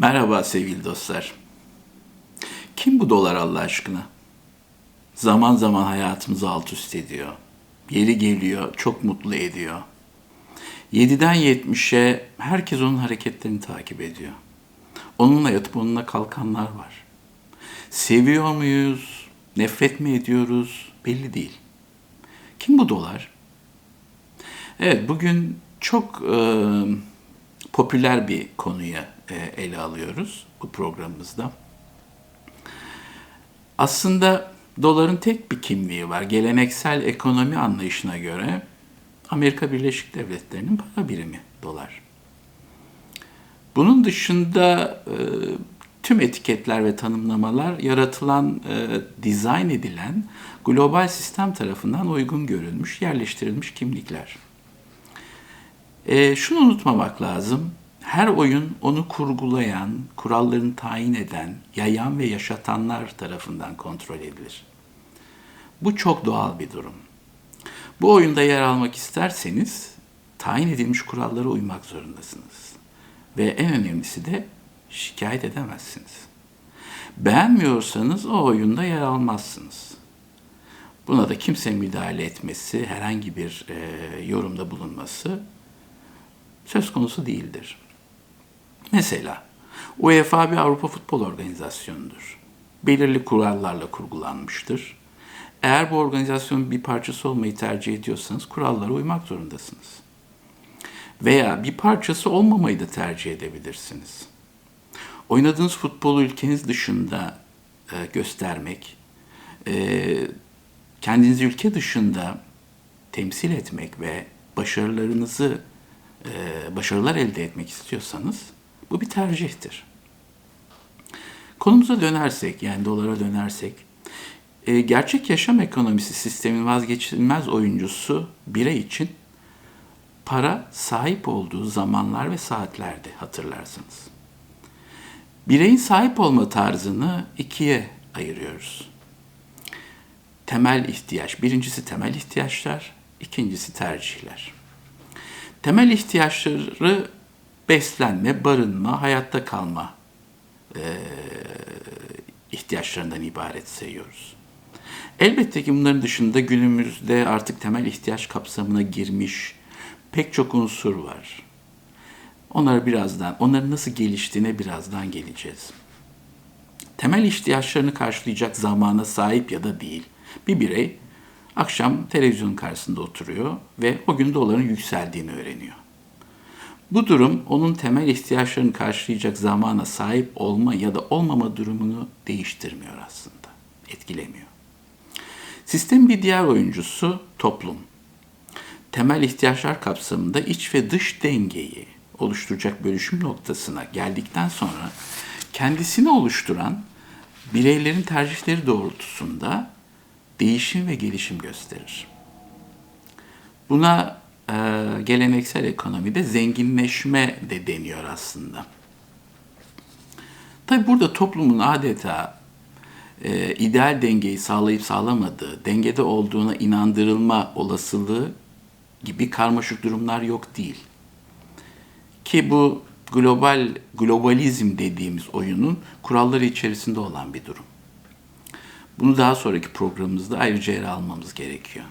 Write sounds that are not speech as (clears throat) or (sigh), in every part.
Merhaba sevgili dostlar. Kim bu dolar Allah aşkına? Zaman zaman hayatımızı alt üst ediyor. Yeri geliyor, çok mutlu ediyor. 7'den 70'e herkes onun hareketlerini takip ediyor. Onunla yatıp onunla kalkanlar var. Seviyor muyuz, nefret mi ediyoruz belli değil. Kim bu dolar? Evet bugün çok e, popüler bir konuya ele alıyoruz bu programımızda. Aslında doların tek bir kimliği var. Geleneksel ekonomi anlayışına göre Amerika Birleşik Devletleri'nin para birimi dolar. Bunun dışında e, tüm etiketler ve tanımlamalar yaratılan, e, dizayn edilen global sistem tarafından uygun görülmüş, yerleştirilmiş kimlikler. E, şunu unutmamak lazım. Her oyun onu kurgulayan, kurallarını tayin eden, yayan ve yaşatanlar tarafından kontrol edilir. Bu çok doğal bir durum. Bu oyunda yer almak isterseniz tayin edilmiş kurallara uymak zorundasınız. Ve en önemlisi de şikayet edemezsiniz. Beğenmiyorsanız o oyunda yer almazsınız. Buna da kimse müdahale etmesi, herhangi bir e, yorumda bulunması söz konusu değildir. Mesela UEFA bir Avrupa Futbol Organizasyonu'dur. Belirli kurallarla kurgulanmıştır. Eğer bu organizasyonun bir parçası olmayı tercih ediyorsanız kurallara uymak zorundasınız. Veya bir parçası olmamayı da tercih edebilirsiniz. Oynadığınız futbolu ülkeniz dışında e, göstermek, e, kendinizi ülke dışında temsil etmek ve başarılarınızı e, başarılar elde etmek istiyorsanız bu bir tercihtir. Konumuza dönersek, yani dolara dönersek, e, gerçek yaşam ekonomisi sistemin vazgeçilmez oyuncusu birey için para sahip olduğu zamanlar ve saatlerde hatırlarsınız. Bireyin sahip olma tarzını ikiye ayırıyoruz. Temel ihtiyaç, birincisi temel ihtiyaçlar, ikincisi tercihler. Temel ihtiyaçları beslenme, barınma, hayatta kalma e, ihtiyaçlarından ibaret sayıyoruz. Elbette ki bunların dışında günümüzde artık temel ihtiyaç kapsamına girmiş pek çok unsur var. Onları birazdan, onların nasıl geliştiğine birazdan geleceğiz. Temel ihtiyaçlarını karşılayacak zamana sahip ya da değil. Bir birey akşam televizyonun karşısında oturuyor ve o gün doların yükseldiğini öğreniyor. Bu durum onun temel ihtiyaçlarını karşılayacak zamana sahip olma ya da olmama durumunu değiştirmiyor aslında, etkilemiyor. Sistemin bir diğer oyuncusu toplum. Temel ihtiyaçlar kapsamında iç ve dış dengeyi oluşturacak bölüşüm noktasına geldikten sonra kendisini oluşturan bireylerin tercihleri doğrultusunda değişim ve gelişim gösterir. Buna geleneksel ekonomide zenginleşme de deniyor aslında. Tabi burada toplumun adeta e, ideal dengeyi sağlayıp sağlamadığı, dengede olduğuna inandırılma olasılığı gibi karmaşık durumlar yok değil. Ki bu global globalizm dediğimiz oyunun kuralları içerisinde olan bir durum. Bunu daha sonraki programımızda ayrıca ele almamız gerekiyor.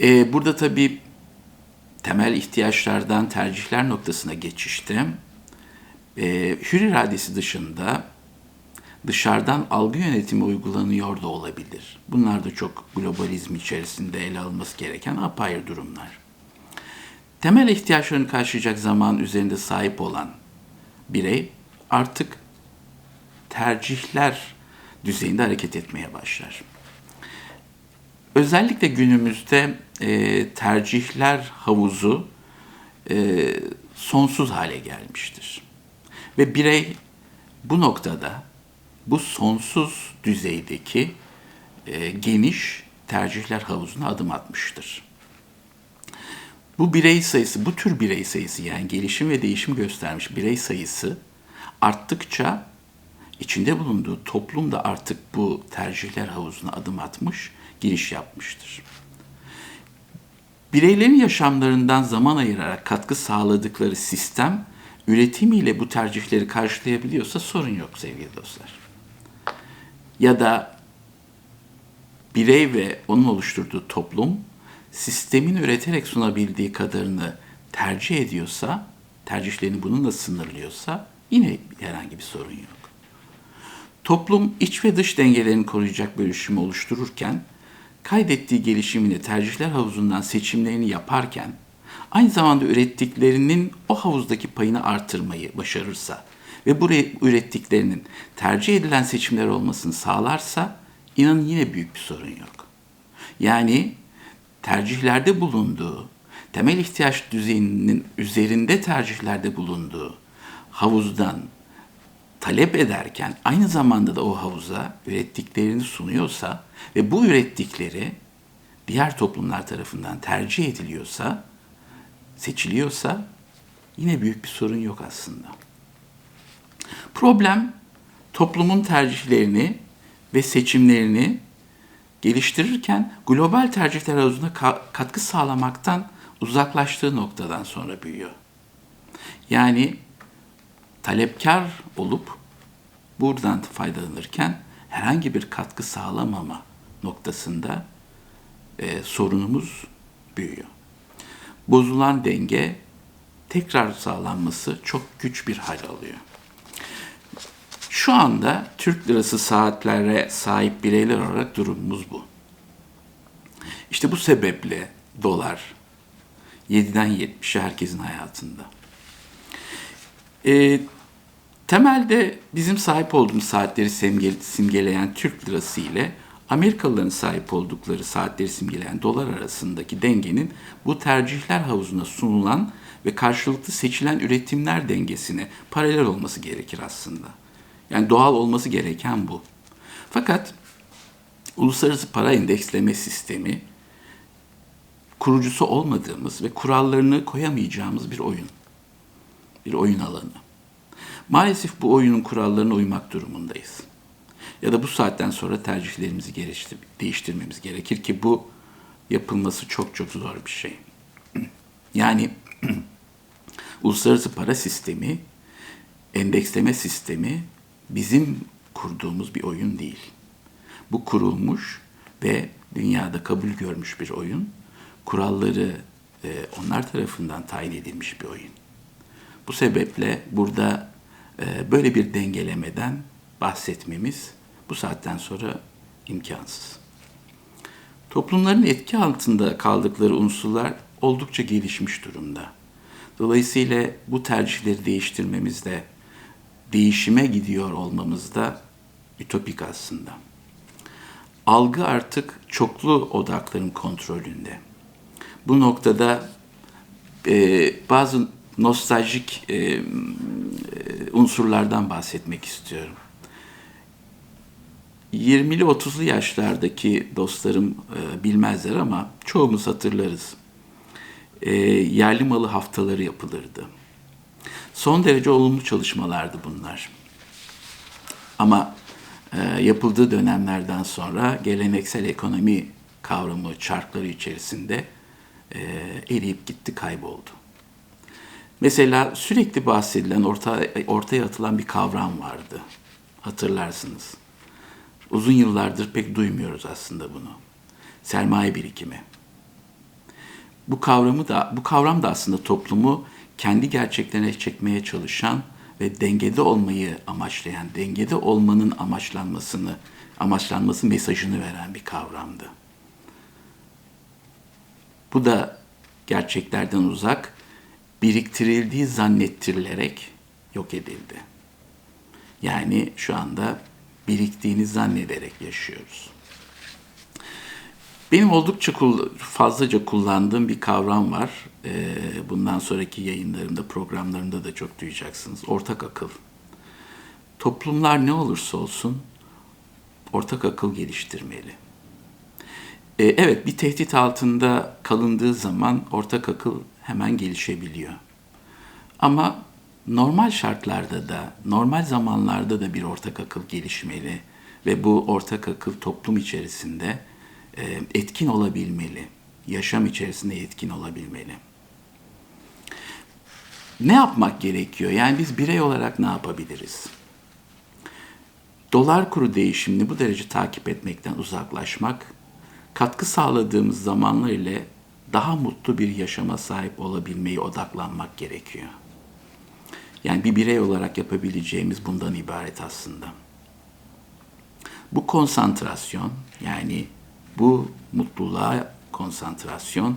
Ee, burada tabii temel ihtiyaçlardan tercihler noktasına geçişte e, hür iradesi dışında dışarıdan algı yönetimi uygulanıyor da olabilir. Bunlar da çok globalizm içerisinde ele alınması gereken apayrı durumlar. Temel ihtiyaçlarını karşılayacak zaman üzerinde sahip olan birey artık tercihler düzeyinde hareket etmeye başlar. Özellikle günümüzde e, tercihler havuzu e, sonsuz hale gelmiştir. Ve birey bu noktada bu sonsuz düzeydeki e, geniş tercihler havuzuna adım atmıştır. Bu birey sayısı, bu tür birey sayısı yani gelişim ve değişim göstermiş birey sayısı arttıkça içinde bulunduğu toplum da artık bu tercihler havuzuna adım atmış, giriş yapmıştır. Bireylerin yaşamlarından zaman ayırarak katkı sağladıkları sistem üretimiyle bu tercihleri karşılayabiliyorsa sorun yok sevgili dostlar. Ya da birey ve onun oluşturduğu toplum sistemin üreterek sunabildiği kadarını tercih ediyorsa, tercihlerini bununla sınırlıyorsa yine herhangi bir sorun yok. Toplum iç ve dış dengelerini koruyacak bölüşümü oluştururken, kaydettiği gelişimini tercihler havuzundan seçimlerini yaparken, aynı zamanda ürettiklerinin o havuzdaki payını artırmayı başarırsa ve bu ürettiklerinin tercih edilen seçimler olmasını sağlarsa, inanın yine büyük bir sorun yok. Yani tercihlerde bulunduğu, temel ihtiyaç düzeyinin üzerinde tercihlerde bulunduğu havuzdan talep ederken aynı zamanda da o havuza ürettiklerini sunuyorsa ve bu ürettikleri diğer toplumlar tarafından tercih ediliyorsa, seçiliyorsa yine büyük bir sorun yok aslında. Problem toplumun tercihlerini ve seçimlerini geliştirirken global tercihler havuzuna katkı sağlamaktan uzaklaştığı noktadan sonra büyüyor. Yani talepkar olup buradan faydalanırken herhangi bir katkı sağlamama noktasında e, sorunumuz büyüyor. Bozulan denge tekrar sağlanması çok güç bir hal alıyor. Şu anda Türk lirası saatlere sahip bireyler olarak durumumuz bu. İşte bu sebeple dolar 7'den 70'e herkesin hayatında. E, temelde bizim sahip olduğumuz saatleri simgeleyen Türk lirası ile Amerikalıların sahip oldukları saatleri simgeleyen dolar arasındaki dengenin bu tercihler havuzuna sunulan ve karşılıklı seçilen üretimler dengesine paralel olması gerekir aslında. Yani doğal olması gereken bu. Fakat uluslararası para endeksleme sistemi kurucusu olmadığımız ve kurallarını koyamayacağımız bir oyun. Bir oyun alanı. Maalesef bu oyunun kurallarına uymak durumundayız. Ya da bu saatten sonra tercihlerimizi değiştirmemiz gerekir ki bu yapılması çok çok zor bir şey. (clears throat) Yani (clears throat) uluslararası para sistemi, endeksleme sistemi bizim kurduğumuz bir oyun değil. Bu kurulmuş ve dünyada kabul görmüş bir oyun. Kuralları e, onlar tarafından tayin edilmiş bir oyun. Bu sebeple burada böyle bir dengelemeden bahsetmemiz bu saatten sonra imkansız. Toplumların etki altında kaldıkları unsurlar oldukça gelişmiş durumda. Dolayısıyla bu tercihleri değiştirmemizde değişime gidiyor olmamız da ütopik aslında. Algı artık çoklu odakların kontrolünde. Bu noktada e, bazı nostaljik e, unsurlardan bahsetmek istiyorum. 20'li 30'lu yaşlardaki dostlarım e, bilmezler ama çoğumuz hatırlarız. E, yerli malı haftaları yapılırdı Son derece olumlu çalışmalardı bunlar. Ama e, yapıldığı dönemlerden sonra geleneksel ekonomi kavramı çarkları içerisinde e, eriyip gitti, kayboldu. Mesela sürekli bahsedilen, orta, ortaya atılan bir kavram vardı. Hatırlarsınız. Uzun yıllardır pek duymuyoruz aslında bunu. Sermaye birikimi. Bu kavramı da bu kavram da aslında toplumu kendi gerçeklerine çekmeye çalışan ve dengede olmayı amaçlayan, dengede olmanın amaçlanmasını, amaçlanması mesajını veren bir kavramdı. Bu da gerçeklerden uzak, biriktirildiği zannettirilerek yok edildi. Yani şu anda biriktiğini zannederek yaşıyoruz. Benim oldukça fazlaca kullandığım bir kavram var. Ee, bundan sonraki yayınlarımda, programlarımda da çok duyacaksınız. Ortak akıl. Toplumlar ne olursa olsun ortak akıl geliştirmeli. Ee, evet, bir tehdit altında kalındığı zaman ortak akıl hemen gelişebiliyor. Ama normal şartlarda da, normal zamanlarda da bir ortak akıl gelişmeli ve bu ortak akıl toplum içerisinde e, etkin olabilmeli. Yaşam içerisinde etkin olabilmeli. ne yapmak gerekiyor? Yani biz birey olarak ne yapabiliriz? Dolar kuru değişimini bu derece takip etmekten uzaklaşmak, katkı sağladığımız zamanlar ile daha mutlu bir yaşama sahip olabilmeyi odaklanmak gerekiyor. Yani bir birey olarak yapabileceğimiz bundan ibaret aslında. Bu konsantrasyon yani bu mutluluğa konsantrasyon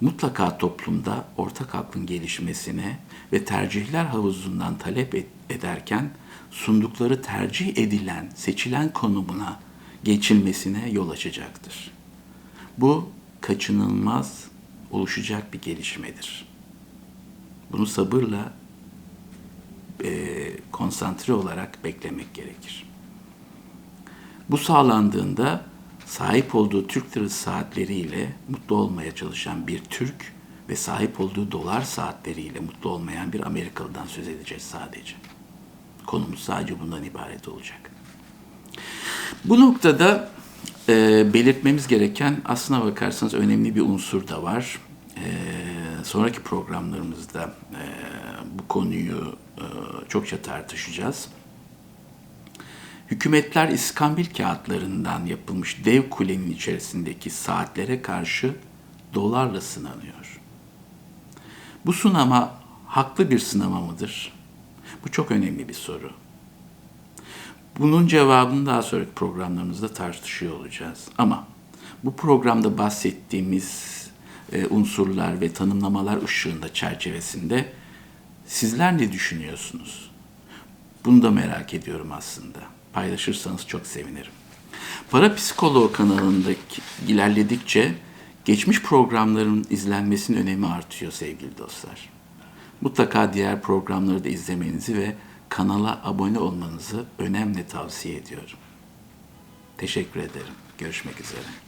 mutlaka toplumda ortak aklın gelişmesine ve tercihler havuzundan talep ederken sundukları tercih edilen, seçilen konumuna geçilmesine yol açacaktır. Bu kaçınılmaz oluşacak bir gelişmedir. Bunu sabırla e, konsantre olarak beklemek gerekir. Bu sağlandığında sahip olduğu Türk lirası saatleriyle mutlu olmaya çalışan bir Türk ve sahip olduğu dolar saatleriyle mutlu olmayan bir Amerikalı'dan söz edeceğiz sadece. Konumuz sadece bundan ibaret olacak. Bu noktada e, belirtmemiz gereken aslına bakarsanız önemli bir unsur da var. E, sonraki programlarımızda e, bu konuyu e, çokça tartışacağız. Hükümetler iskambil kağıtlarından yapılmış dev kulenin içerisindeki saatlere karşı dolarla sınanıyor. Bu sınama haklı bir sınama mıdır? Bu çok önemli bir soru. Bunun cevabını daha sonraki programlarımızda tartışıyor olacağız. Ama bu programda bahsettiğimiz e, unsurlar ve tanımlamalar ışığında çerçevesinde sizler ne düşünüyorsunuz? Bunu da merak ediyorum aslında. Paylaşırsanız çok sevinirim. Para Psikoloğu kanalındaki ilerledikçe geçmiş programların izlenmesinin önemi artıyor sevgili dostlar. Mutlaka diğer programları da izlemenizi ve kanala abone olmanızı önemli tavsiye ediyorum. Teşekkür ederim. Görüşmek üzere.